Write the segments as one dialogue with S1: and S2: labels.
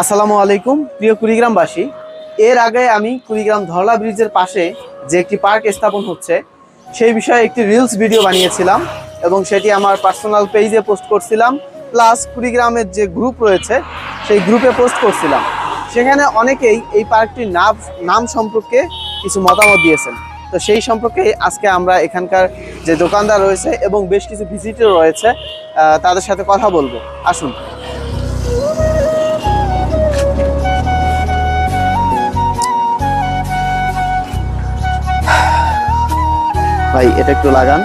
S1: আসসালামু আলাইকুম, প্রিয় কুড়িগ্রামবাসী। এর আগে আমি কুড়িগ্রাম ধরলা ব্রিজের পাশে যে একটি পার্ক স্থাপন হচ্ছে, সেই বিষয়ে একটি রিলস ভিডিও বানিয়েছিলাম এবং সেটি আমার পার্সোনাল পেজে পোস্ট করছিলাম প্লাস কুড়িগ্রামের যে গ্রুপ রয়েছে, সেই গ্রুপে পোস্ট করছিলাম। সেখানে অনেকেই এই পার্কটির নাম নাম সম্পর্কে কিছু মতামত দিয়েছেন। তো সেই সম্পর্কে আজকে আমরা এখানকার যে দোকানদার রয়েছে এবং বেশ কিছু ভিজিটর রয়েছে তাদের সাথে কথা বলব। আসুন। ভাই এটা একটু লাগান।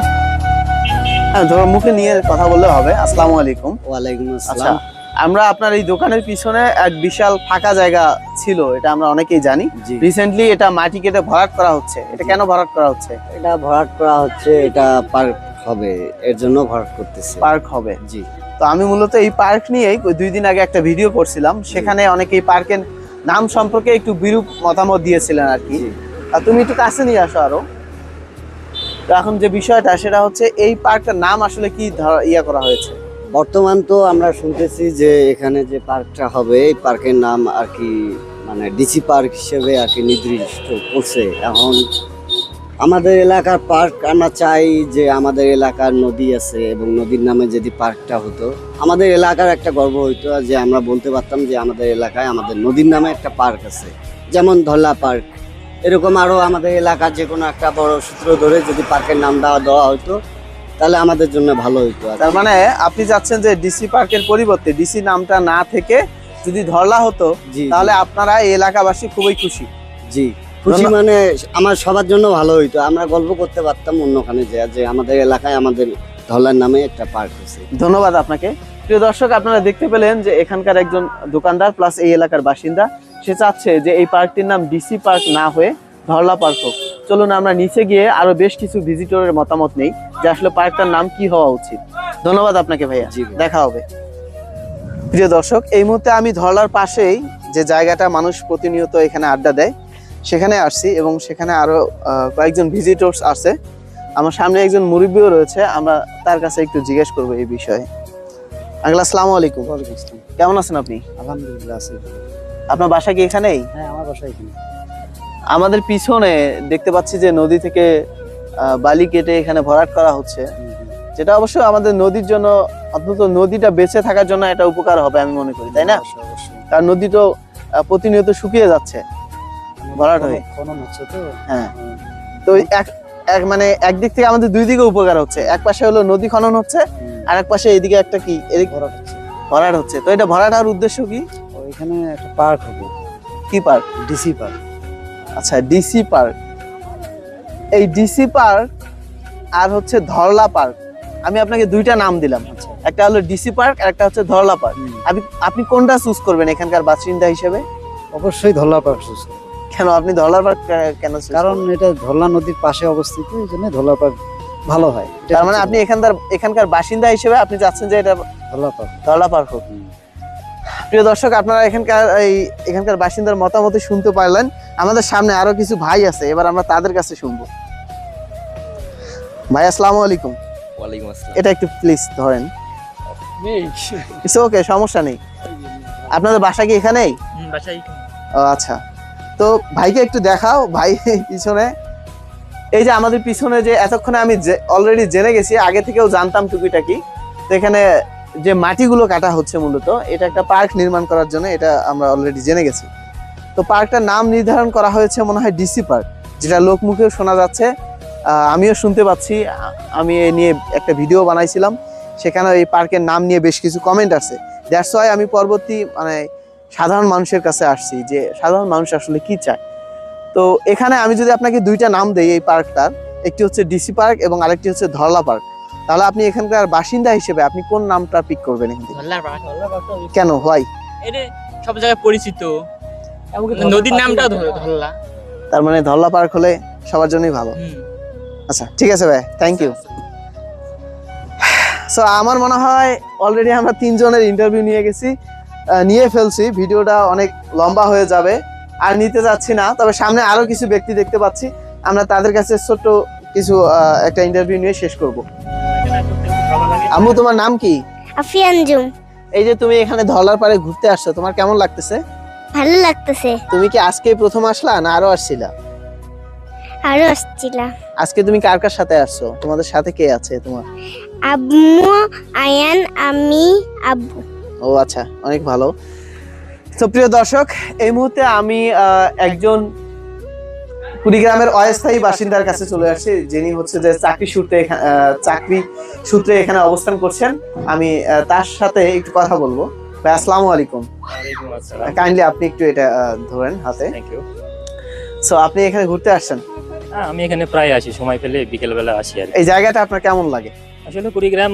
S1: হ্যাঁ ধরো মুখে নিয়ে কথা বললে হবে। আসসালামু আলাইকুম।
S2: ওয়ালাইকুম
S1: আচ্ছা
S2: আসসালাম
S1: আমরা আপনার এই দোকানের পিছনে এক বিশাল ফাঁকা জায়গা ছিল এটা আমরা অনেকেই জানি। রিসেন্টলি এটা মাটি কেটে ভরাট করা হচ্ছে। এটা কেন ভরাট করা হচ্ছে?
S2: এটা ভরাট করা হচ্ছে এটা পার্ক হবে এর জন্য ভরাট করতেছে।
S1: পার্ক হবে।
S2: জি।
S1: তো আমি মূলত এই পার্ক নিয়েই দুই দিন আগে একটা ভিডিও করছিলাম। সেখানে অনেকে এই পার্কের নাম সম্পর্কে একটু বিরূপ মতামত দিয়েছিলেন আর কি। আর তুমি একটু কাছে নিয়ে আসো আরও। তো এখন যে বিষয়টা, সেটা হচ্ছে এই পার্কটার নাম আসলে কি ইয়া করা হয়েছে?
S2: বর্তমান তো আমরা শুনতেছি যে এখানে যে পার্কটা হবে, এই পার্কের নাম আর কি মানে ডিসি পার্ক হিসেবে আর কি নির্দিষ্ট করছে। এখন আমাদের এলাকার পার্ক, আমরা চাই যে আমাদের এলাকার নদী আছে এবং নদীর নামে যদি পার্কটা হতো, আমাদের এলাকার একটা গর্ব হইতো যে আমরা বলতে পারতাম যে আমাদের এলাকায় আমাদের নদীর নামে একটা পার্ক আছে। যেমন ধল্লা পার্ক এরকম আরও আমাদের এলাকার যে কোনো একটা বড় সূত্র ধরে যদি পার্কের নাম দেওয়া দেওয়া হতো তাহলে আমাদের জন্য ভালো হইতো
S1: তার মানে আপনি চাচ্ছেন যে ডিসি পার্কের পরিবর্তে ডিসি নামটা না থেকে যদি ধরলা হতো
S2: জি
S1: তাহলে আপনারা এই এলাকাবাসী খুবই খুশি।
S2: জি খুশি মানে আমার সবার জন্য ভালো হইতো। আমরা গল্প করতে পারতাম অন্যখানে যে যে আমাদের এলাকায় আমাদের ধলার নামে একটা পার্ক আছে
S1: ধন্যবাদ আপনাকে। প্রিয় দর্শক আপনারা দেখতে পেলেন যে এখানকার একজন দোকানদার প্লাস এই এলাকার বাসিন্দা। সে চাচ্ছে যে এই পার্কটির নাম ডিসি পার্ক না হয়ে ধরলা পার্ক হোক। চলুন আমরা নিচে গিয়ে আরও বেশ কিছু ভিজিটরের মতামত নেই যে আসলে পার্কটার নাম কি হওয়া উচিত। ধন্যবাদ আপনাকে ভাইয়া।
S2: জি
S1: দেখা হবে। প্রিয় দর্শক এই মুহূর্তে আমি ধরলার পাশেই যে জায়গাটা মানুষ প্রতিনিয়ত এখানে আড্ডা দেয় সেখানে আসছি এবং সেখানে আরও কয়েকজন ভিজিটর্স আছে আমার সামনে একজন মুরব্বীও রয়েছে আমরা তার কাছে একটু জিজ্ঞেস করব এই বিষয়ে। আগলা আসসালামু আলাইকুম। ওয়ালাইকুম কেমন আছেন আপনি?
S2: আলহামদুলিল্লাহ আছে।
S1: আপনার বাসা কি এখানেই?
S2: হ্যাঁ আমার বাসা এখানে
S1: আমাদের পিছনে দেখতে পাচ্ছি যে নদী থেকে বালি কেটে এখানে ভরাট করা হচ্ছে। যেটা অবশ্য আমাদের নদীর জন্য অন্তত নদীটা বেঁচে থাকার জন্য এটা উপকার হবে আমি মনে করি তাই না। কারণ নদী তো প্রতিনিয়ত শুকিয়ে যাচ্ছে। ভরাট হয়ে।
S2: হচ্ছে তো।
S1: হ্যাঁ। তো এক এক মানে একদিক থেকে আমাদের দুই দিকে উপকার হচ্ছে। এক পাশে হলো নদী খনন হচ্ছে আর এক পাশে এদিকে একটা কি এদিক
S2: ভরাট হচ্ছে।
S1: ভরাট হচ্ছে। তো এটা ভরাট হওয়ার উদ্দেশ্য কি?
S2: ওইখানে একটা পার্ক হবে।
S1: কি পার্ক?
S2: DC park.
S1: আচ্ছা ডিসি পার্ক। এই ডিসি পার্ক আর হচ্ছে ধরলা পার্ক। আমি আপনাকে দুইটা নাম দিলাম।
S2: আচ্ছা।
S1: একটা হলো ডিসি পার্ক আর একটা হচ্ছে ধরলা পার্ক। আপনি আপনি কোনটা চুজ করবেন এখানকার বাসিন্দা হিসেবে?
S2: অবশ্যই ধরলা পার্ক চুজ
S1: কেন? আপনি ধরলা পার্ক কেন
S2: কারণ এটা ধরলা নদীর পাশে অবস্থিত এই জন্য ধরলা পার্ক ভালো হয়।
S1: তার মানে আপনি এখানকার এখানকার বাসিন্দা হিসেবে আপনি চাচ্ছেন যে এটা
S2: ধরলা পার্ক।
S1: ধরলা পার্ক হোক। প্রিয় দর্শক আপনারা এখানকার এই এখানকার বাসিন্দার মতামত শুনতে পারলেন। আমাদের সামনে আরও কিছু ভাই আছে এবার আমরা তাদের কাছে শুনব। ভাই আসসালামু আলাইকুম।
S3: ওয়ালাইকুম আসসালাম।
S1: এটা একটু প্লিজ ধরেন। ইটস ওকে সমস্যা নেই। আপনাদের বাসা কি এখানেই? ও আচ্ছা। তো ভাইকে একটু দেখাও ভাই পিছনে। এই যে আমাদের পিছনে যে এতক্ষণে আমি অলরেডি জেনে গেছি আগে থেকেও জানতাম টুকিটাকি। তো এখানে যে মাটিগুলো কাটা হচ্ছে মূলত, এটা একটা পার্ক নির্মাণ করার জন্য এটা আমরা অলরেডি জেনে গেছি। তো পার্কটার নাম নির্ধারণ করা হয়েছে মনে হয় ডিসি পার্ক, যেটা লোকমুখেও শোনা যাচ্ছে। আমিও শুনতে পাচ্ছি। আমি এ নিয়ে একটা ভিডিও বানাইছিলাম। সেখানে এই পার্কের নাম নিয়ে বেশ কিছু কমেন্ট আছে দ্যাটস ওয়াই আমি পরবর্তী মানে সাধারণ মানুষের কাছে আসছি যে সাধারণ মানুষ আসলে কি চায়। তো এখানে আমি যদি আপনাকে দুইটা নাম দেই এই পার্কটার, একটি হচ্ছে ডিসি পার্ক এবং আরেকটি হচ্ছে ধরলা পার্ক। তাহলে আপনি এখানকার বাসিন্দা হিসেবে আপনি কোন নামটা পিক করবেন এখান থেকে? কেন?
S3: এটা সব জায়গায় পরিচিত। নদীর নামটা ধল্লা।
S1: তার মানে ধরলা পার্ক হলে সবার জন্যই ভালো। আচ্ছা ঠিক আছে ভাই থ্যাংক ইউ সো আমার মনে হয় অলরেডি আমরা তিনজনের ইন্টারভিউ নিয়ে গেছি। আহ, নিয়ে ফেলছি ভিডিওটা অনেক লম্বা হয়ে যাবে। আর নিতে যাচ্ছি না তবে সামনে আরও কিছু ব্যক্তি দেখতে পাচ্ছি। আমরা তাদের কাছে ছোট্ট কিছু একটা ইন্টারভিউ নিয়ে শেষ করব। আম্মু তোমার নাম কি?
S4: আফিয়ানজুম
S1: এই যে তুমি এখানে ধলার পারে ঘুরতে আসছো তোমার কেমন লাগতেছে?
S4: ভালো লাগতেছে।
S1: তুমি কি আজকে প্রথম আসলা না আরও আসছিলা?
S4: আরও আসছিলাম
S1: আজকে তুমি কার কার সাথে আসছো? তোমাদের সাথে কে আছে তোমার?
S4: আম্মু আয়ান আমি আব্বু।
S1: ও আচ্ছা অনেক ভালো। তো প্রিয় দর্শক এই মুহূর্তে আমি একজন কুড়িগ্রামের অস্থায়ী বাসিন্দার কাছে চলে আসছি যিনি হচ্ছে যে চাকরি সূত্রে চাকরি সূত্রে এখানে অবস্থান করছেন। আমি তার সাথে একটু কথা বলব। ভাই আসসালামু আলাইকুম। কাইন্ডলি আপনি একটু এটা ধরেন হাতে। সো আপনি এখানে ঘুরতে আসছেন?
S5: হ্যাঁ আমি এখানে প্রায় আসি সময় পেলে বিকেলবেলা আসি আর
S1: এই জায়গাটা আপনার কেমন লাগে?
S5: আসলে কুড়িগ্রাম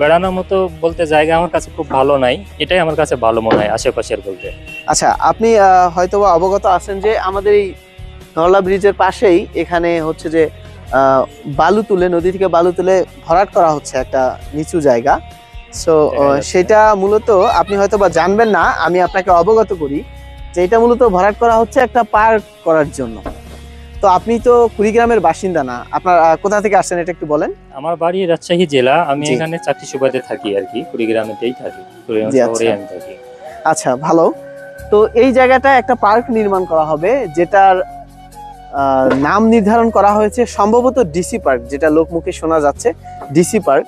S5: বেড়ানোর মতো বলতে জায়গা আমার কাছে খুব ভালো নাই এটাই আমার কাছে ভালো মনে হয় আশেপাশের বলতে।
S1: আচ্ছা আপনি আহ, হয়তোবা অবগত আছেন যে আমাদের এই নরলা ব্রিজের পাশেই এখানে হচ্ছে যে বালু তুলে নদী থেকে বালু তুলে ভরাট করা হচ্ছে একটা নিচু জায়গা। সো সেটা মূলত আপনি হয়তো বা জানবেন না আমি আপনাকে অবগত করি যে এটা মূলত ভরাট করা হচ্ছে একটা পার্ক করার জন্য। তো আপনি তো কুড়িগ্রামের বাসিন্দা না আপনার কোথা থেকে আসছেন এটা একটু বলেন।
S5: আমার বাড়ি রাজশাহী জেলা আমি এখানে চাকরি সুবাদে থাকি আর কি কুড়িগ্রামেতেই থাকি
S1: আচ্ছা।
S5: আমি থাকি।
S1: আচ্ছা ভালো। তো এই জায়গাটা একটা পার্ক নির্মাণ করা হবে যেটার নাম নির্ধারণ করা হয়েছে সম্ভবত ডিসি পার্ক, যেটা লোকমুখে শোনা যাচ্ছে, ডিসি পার্ক।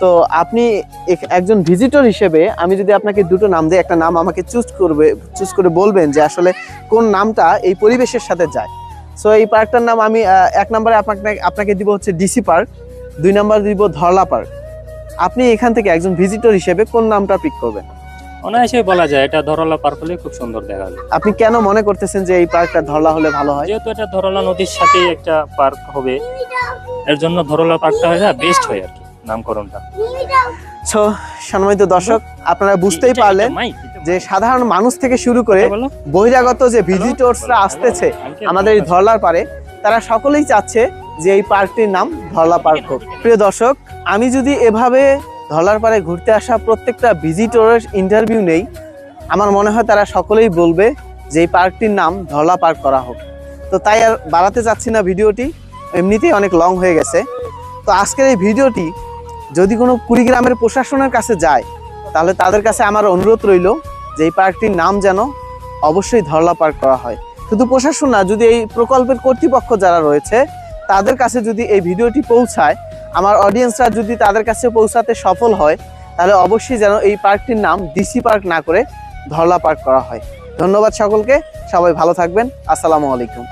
S1: তো আপনি এক- একজন ভিজিটর হিসেবে আমি যদি আপনাকে দুটো নাম দিই, একটা নাম আমাকে চুজ করবে, চুজ করে বলবেন যে আসলে কোন নামটা এই পরিবেশের সাথে যায়। সো এই পার্কটার নাম আমি এক নম্বরে আপনাকে আপনাকে দিব হচ্ছে ডিসি পার্ক, দুই নম্বর দিব ধরলা পার্ক। আপনি এখান থেকে একজন ভিজিটর হিসেবে কোন নামটা পিক করবেন?
S5: অনায়াসে বলা যায় এটা ধরলা পার্ক হলে খুব সুন্দর দেখাবে
S1: আপনি কেন মনে করতেছেন যে এই পার্কটা ধরলা হলে ভালো হয়?
S5: যেহেতু এটা ধরলা নদীর সাথে একটা পার্ক হবে এর জন্য ধরলা পার্কটা হয় না বেস্ট হয় আর কি নামকরণটা।
S1: সো সম্মানিত দর্শক আপনারা বুঝতেই পারলেন যে সাধারণ মানুষ থেকে শুরু করে বহিরাগত যে ভিজিটরসরা আসতেছে আমাদের এই ধরলার পারে তারা সকলেই চাচ্ছে যে এই পার্কটির নাম ধরলা পার্ক হোক। প্রিয় দর্শক আমি যদি এভাবে ধরলার পারে ঘুরতে আসা প্রত্যেকটা ভিজিটরের ইন্টারভিউ নেই। আমার মনে হয় তারা সকলেই বলবে যে এই পার্কটির নাম ধরলা পার্ক করা হোক। তো তাই আর বাড়াতে চাচ্ছি না ভিডিওটি, এমনিতেই অনেক লং হয়ে গেছে। তো আজকের এই ভিডিওটি যদি কোনো কুড়িগ্রামের প্রশাসনের কাছে যায়, তাহলে তাদের কাছে আমার অনুরোধ রইল যে এই পার্কটির নাম যেন অবশ্যই ধরলা পার্ক করা হয়। শুধু প্রশাসন না, যদি এই প্রকল্পের কর্তৃপক্ষ যারা রয়েছে, তাদের কাছে যদি এই ভিডিওটি পৌঁছায় আমার অডিয়েন্সরা যদি তাদের কাছে পৌঁছাতে সফল হয়, তাহলে অবশ্যই যেন এই পার্কটির নাম ডিসি পার্ক না করে ধরলা পার্ক করা হয়। ধন্যবাদ সকলকে, সবাই ভালো থাকবেন। আসসালামু আলাইকুম।